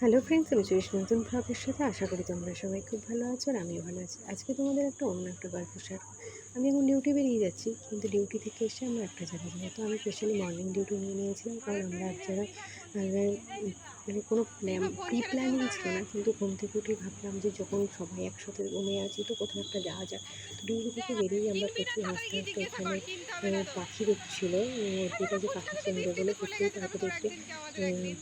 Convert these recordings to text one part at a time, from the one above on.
Hello friends আমি চুরিশ নতুন ব্লগের সাথে আশা করি তোমরা সবাই খুব ভালো আছো আর আমিও ভালো আছি আজকে তোমাদের একটা অন্য একটা গল্প শেয়ার। আমি এখন ডিউটি বেরিয়ে যাচ্ছি, কিন্তু ডিউটি থেকে এসে আমরা একটা জায়গায় যাব। তো আমি স্পেশালি মর্নিং ডিউটি নিয়ে নিয়েছিলাম, কারণ আমরা এক জায়গায় মানে কোনো প্ল্যান প্রি প্ল্যানিং ছিল না, কিন্তু ঘুম থেকে উঠে ভাবলাম যে যখন সবাই একসাথে রুমে আছি, তো কোথাও একটা যাওয়া যায় তো ডিউটি থেকে বেরিয়ে আমরা প্রচুর হাসতে হাসতে এখানে পাখি দেখছিল যেটা যে পাখি কিনবে বলে প্রচুর তারপরে দেখতে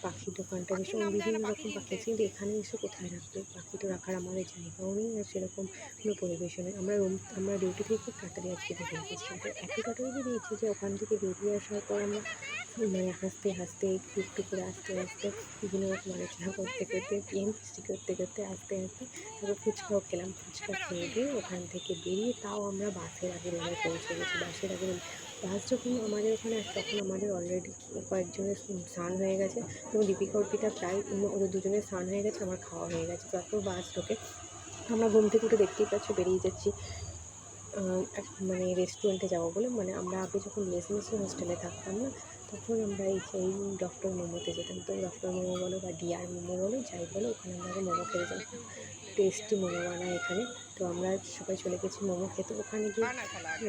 পাখির দোকানটা বেশ বিভিন্ন রকম পাখি আছে কিন্তু এখানে এসে কোথায় রাখবে? পাখি তো রাখার আমাদের জায়গাও নেই, আর সেরকম কোনো পরিবেশও নেই। আমরা রুম আমরা ডিউটি থেকে তাড়াতাড়ি আজকে বেরিয়ে গেছি। তো তাড়াতাড়ি বেরিয়েছি যে ওখান থেকে বেরিয়ে আসার পর আমরা মানে হাসতে হাসতে একটু একটু করে আস্তে আস্তে বিভিন্ন রকম আলোচনা করতে করতে গেম ফিস্টি করতে করতে আস্তে আস্তে তারপর ফুচকাও খেলাম। ফুচকা খেয়ে দিয়ে ওখান থেকে বেরিয়ে তাও আমরা বাসের আগে রুমে পৌঁছে গেছি। বাসের আগে বাস যখন আমাদের ওখানে আসে, তখন আমাদের অলরেডি কয়েকজনের স্নান হয়ে গেছে। এবং দীপিকা অর্পিতা প্রায় ওদের দুজনের স্নান হয়ে গেছে, আমার খাওয়া হয়ে গেছে। তারপর বাস ঢোকে। আমরা ঘুম থেকে উঠে দেখতেই পাচ্ছি বেরিয়ে যাচ্ছি। মানে রেস্টুরেন্টে যাব বলে মানে আমরা আগে যখন লেসমেসি হোস্টেলে থাকতাম না, তখন আমরা এই সেই ডক্টর মোমোতে যেতাম। তো ডক্টর মোমো বলো বা ডিআর মোমো বলো, যাই বলো, ওখানে আমরা আগে মোমো খেতে যেতাম। টেস্টি মোমো বানায় এখানে। তো আমরা সবাই চলে গেছি মোমো খেতে। ওখানে গিয়ে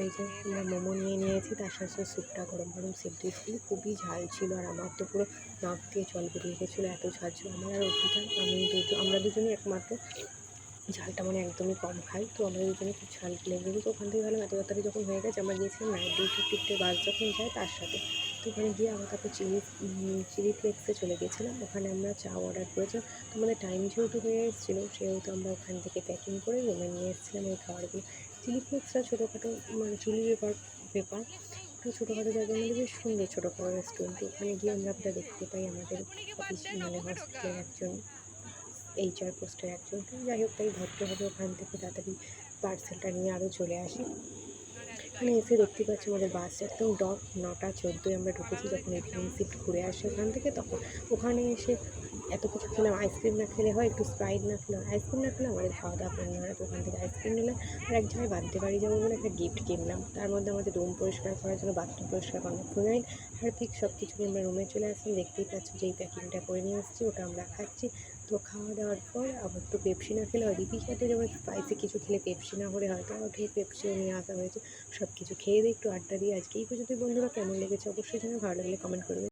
এই যে আমরা মোমো নিয়ে নিয়েছি, তার সাথে স্যুপটা গরম গরম স্যুপ দিয়েছিল খুবই ঝাল ছিল আর আমার তো পুরো নাক দিয়ে জল বেরিয়ে গেছিল, এত ঝাল ছিল। আমার আর অর্পিতা, আমি দুজন, আমরা দুজনই একমাত্র ঝালটা মানে একদমই কম খাই। তো আমরা দুজনে খুব ঝাল লেগে গেছে ওখান থেকে ভালো এত তাড়াতাড়ি যখন হয়ে গেছে, আমরা গিয়েছিলাম নাইট ডিউটি ফিফটে বাস যখন যায় তার সাথে। তো ওখানে গিয়ে আমরা তারপর চিলি চিলি ফ্লেক্সে চলে গেছিলাম ওখানে আমরা চা অর্ডার করেছিলাম। তো আমাদের টাইম যেহেতু হয়ে এসেছিল, সেহেতু আমরা ওখান থেকে প্যাকিং করে রুমে নিয়ে এসেছিলাম এই খাবারগুলো। চিলি ফ্লেক্সটা ছোটোখাটো মানে চিলি পেপার পেপার একটা ছোটোখাটো জায়গার মধ্যে বেশ সুন্দর ছোটোখাটো রেস্টুরেন্ট ওখানে গিয়ে আমরা একটা দেখতে পাই আমাদের অফিস মানে হসপিটালের একজন। এইচআর পোস্টের একজন। তো যাই হোক, তাই ভদ্রভাবে ওখান থেকে তাড়াতাড়ি পার্সেলটা নিয়ে আরও চলে আসি। মানে এসে দেখতে পাচ্ছি আমাদের বাস একদম ডট নটা চোদ্দোয় আমরা ঢুকেছি যখন এটিএম শিফট ঘুরে আসি ওখান থেকে। তখন ওখানে এসে এত কিছু খেলাম আইসক্রিম না খেলে হয়, একটু স্প্রাইট না খেলে আইসক্রিম না খেলে আমাদের খাওয়া দাওয়া করে হয় ওখান থেকে আইসক্রিম নিলাম। আর এক জায়গায় বার্থডে বাড়ি যাব বলে একটা গিফট কিনলাম। তার মধ্যে আমাদের রুম পরিষ্কার করার জন্য বাথরুম পরিষ্কার করার ফিনাইল হারপিক সব কিছু আমরা রুমে চলে আসলাম। দেখতেই পাচ্ছি যেই প্যাকিংটা করে নিয়ে এসেছি, ওটা আমরা খাচ্ছি। তো খাওয়া দাওয়ার পর আবার তো পেপসি না খেলে হয়, দিদির সাথে যেমন স্পাইসি কিছু খেলে পেপসি না হলে হয়তো আবার ঠিক পেপসি নিয়ে আসা হয়েছে। সব কিছু খেয়ে দিয়ে একটু আড্ডা দিয়ে আজকে এই পর্যন্ত বন্ধুরা, কেমন লেগেছে অবশ্যই যেন ভালো লাগলে কমেন্ট করবে